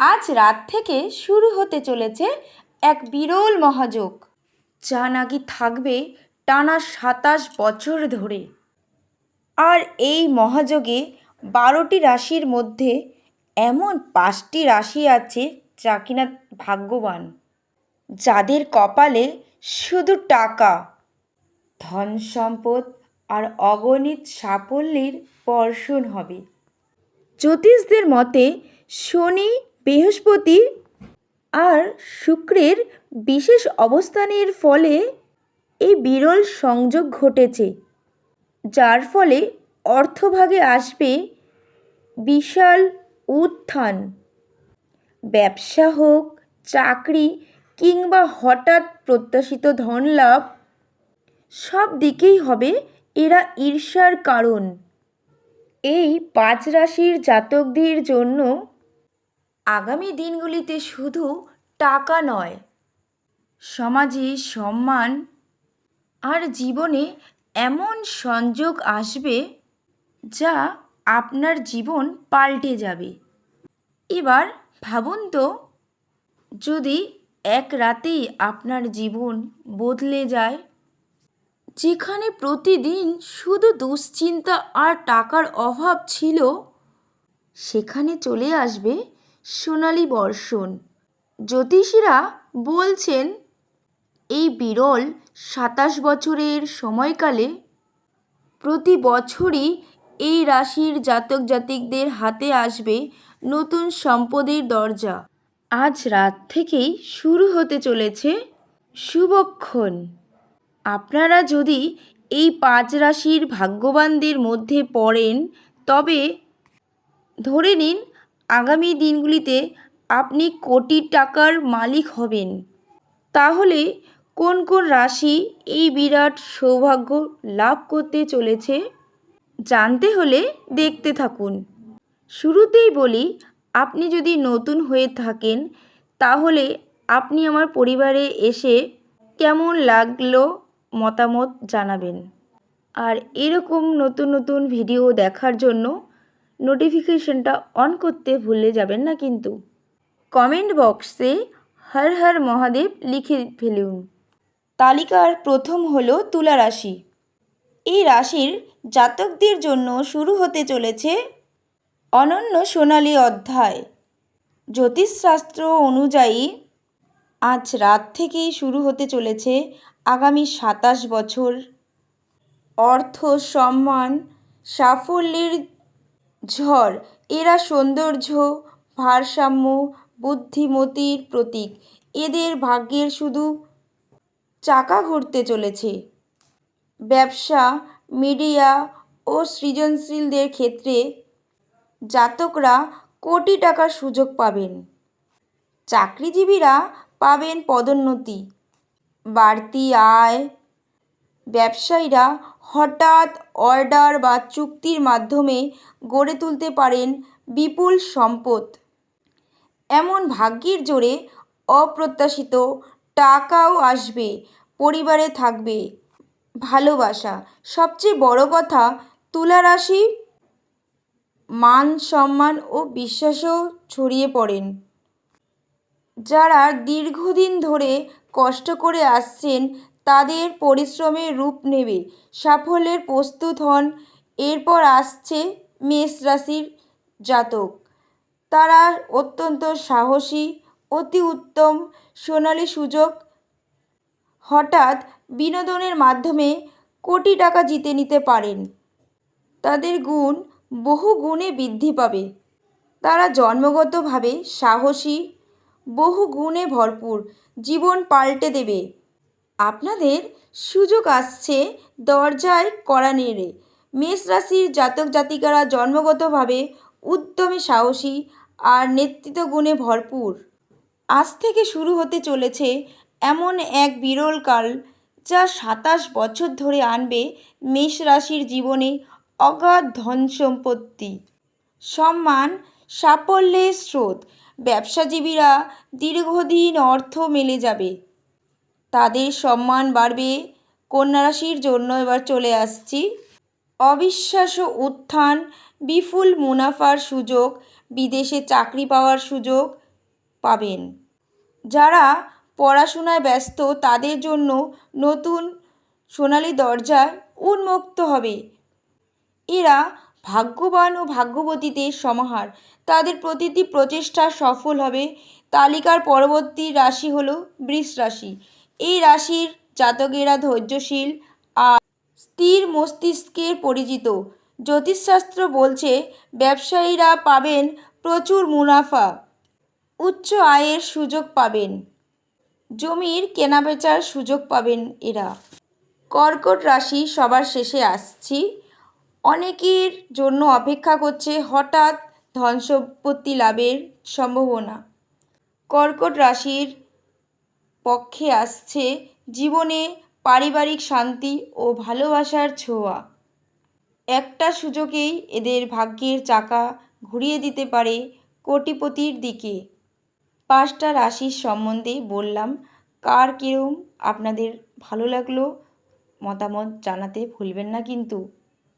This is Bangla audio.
আজ রাত থেকে শুরু হতে চলেছে এক বিরল মহাযোগ। যা নাকি থাকবে টানা সাতাশ বছর ধরে। আর এই মহাযোগে বারোটি রাশির মধ্যে এমন পাঁচটি রাশি আছে যা কিনা ভাগ্যবান। যাদের কপালে শুধু টাকা, ধন সম্পদ আর অগণিত সাফল্যের বর্ষণ হবে। জ্যোতিষদের মতে শনি বৃহস্পতি আর শুক্রের বিশেষ অবস্থানের ফলে এই বিরল সংযোগ ঘটেছে, যার ফলে অর্থভাগে আসবে বিশাল উত্থান। ব্যবসা হোক, চাকরি কিংবা হঠাৎ প্রত্যাশিত ধন লাভ সব দিকেই হবে এরা ঈর্ষার কারণ। এই পাঁচ রাশির জাতকদের জন্য আগামী দিনগুলিতে শুধু টাকা নয়, সমাজে সম্মান আর জীবনে এমন সংযোগ আসবে যা আপনার জীবন পাল্টে যাবে। এবার ভাবুন তো, যদি এক রাতেই আপনার জীবন বদলে যায়, যেখানে প্রতিদিন শুধু দুশ্চিন্তা আর টাকার অভাব ছিল, সেখানে চলে আসবে সোনালি বর্ষণ। জ্যোতিষীরা বলছেন, এই বিরল সাতাশ বছরের সময়কালে প্রতি বছরই এই রাশির জাতক জাতিকদের হাতে আসবে নতুন সম্পদের দরজা। আজ রাত থেকেই শুরু হতে চলেছে শুভক্ষণ। আপনারা যদি এই পাঁচ রাশির ভাগ্যবানদের মধ্যে পড়েন, তবে ধরে নিন আগামী দিনগুলিতে আপনি কোটি টাকার মালিক হবেন। তাহলে কোন কোন রাশি এই বিরাট সৌভাগ্য লাভ করতে চলেছে? জানতে হলে দেখতে থাকুন। শুরুতেই বলি, আপনি যদি নতুন হয়ে থাকেন, তাহলে আপনি আমার পরিবারে এসে কেমন লাগল মতামত জানাবেন। আর এরকম নতুন নতুন ভিডিও দেখার জন্য নোটিফিকেশনটা অন করতে ভুলে যাবেন না কিন্তু। কমেন্ট বক্সে হর হর মহাদেব লিখে ফেলুন। তালিকার প্রথম হলো তুলা রাশি। এই রাশির জাতকদের জন্য শুরু হতে চলেছে অনন্য সোনালি অধ্যায়। জ্যোতিষশাস্ত্র অনুযায়ী আজ রাত থেকেই শুরু হতে চলেছে আগামী সাতাশ বছর। অর্থ সম্মান সাফল্যের ঝড়। এরা সৌন্দর্য, ভারসাম্য, বুদ্ধিমতির প্রতীক। এদের ভাগ্যের শুধু চাকা ঘুরতে চলেছে। ব্যবসা, মিডিয়া ও সৃজনশীলদের ক্ষেত্রে জাতকরা কোটি টাকার সুযোগ পাবেন। চাকরিজীবীরা পাবেন পদোন্নতি। বাড়তি আয় ব্যবসায়ীরা হঠাৎ অর্ডার বা চুক্তির মাধ্যমে গড়ে তুলতে পারেন বিপুল সম্পদ। এমন ভাগ্যের জোরে অপ্রত্যাশিত টাকাও আসবে, পরিবারে থাকবে, ভালোবাসা। সবচেয়ে বড় কথা তুলা রাশি মান সম্মান ও বিশ্বাসও ছড়িয়ে পড়েন। যারা দীর্ঘদিন ধরে কষ্ট করে আসছেন তাদের পরিশ্রমের রূপ নেবে। সাফল্যের প্রস্তুত হন। এরপর আসছে মেষ রাশির জাতক। তারা অত্যন্ত সাহসী, অতি উত্তম, সোনালি সুযোগ। হঠাৎ বিনোদনের মাধ্যমে কোটি টাকা জিতে নিতে পারেন। তাদের গুণ বহু গুণে বৃদ্ধি পাবে। তারা জন্মগতভাবে সাহসী, বহু গুণে ভরপুর। জীবন পাল্টে দেবে। আপনাদের সুযোগ আসছে দরজায় কড়া নেড়ে। মেষ রাশির জাতক জাতিকারা জন্মগতভাবে উদ্যমী, সাহসী আর নেতৃত্ব গুণে ভরপুর। আজ থেকে শুরু হতে চলেছে এমন এক বিরল কাল যা সাতাশ বছর ধরে আনবে মেষ রাশির জীবনে অগাধ ধন সম্পত্তি। সম্মান, সাফল্যের স্রোত। ব্যবসাজীবীরা দীর্ঘদিন অর্থ মেলে যাবে। তাদের সম্মান বাড়বে। কন্যা রাশির জন্য এবার চলে আসছি। অবিশ্বাস্য উত্থান, বিপুল মুনাফার সুযোগ, বিদেশে চাকরি পাওয়ার সুযোগ পাবেন। যারা পড়াশোনায় ব্যস্ত, তাদের জন্য নতুন সোনালি দরজা উন্মুক্ত হবে। এরা ভাগ্যবান ও ভাগ্যবতীদের সমাহার। তাদের প্রতিটি প্রচেষ্টা সফল হবে। তালিকার পরবর্তী রাশি হলো বৃষ রাশি। এই রাশির জাতকেরা ধৈর্যশীল আর স্থির মস্তিষ্কের পরিচিত। জ্যোতিষশাস্ত্র বলছে, ব্যবসায়ীরা পাবেন প্রচুর মুনাফা, উচ্চ আয়ের সুযোগ পাবেন, জমির কেনাবেচার সুযোগ পাবেন এরা। কর্কট রাশি সবার শেষে আসছি। অনেকের জন্য অপেক্ষা করছে হঠাৎ ধন সম্পত্তি লাভের সম্ভাবনা। কর্কট রাশির পক্ষে আসছে জীবনে পারিবারিক শান্তি ও ভালোবাসার ছোঁয়া। একটা সুযোগেই এদের ভাগ্যের চাকা ঘুরিয়ে দিতে পারে কোটিপতির দিকে। পাঁচটা রাশির সম্বন্ধে বললাম, কার কীরম আপনাদের ভালো লাগল? মতামত জানাতে ভুলবেন না কিন্তু।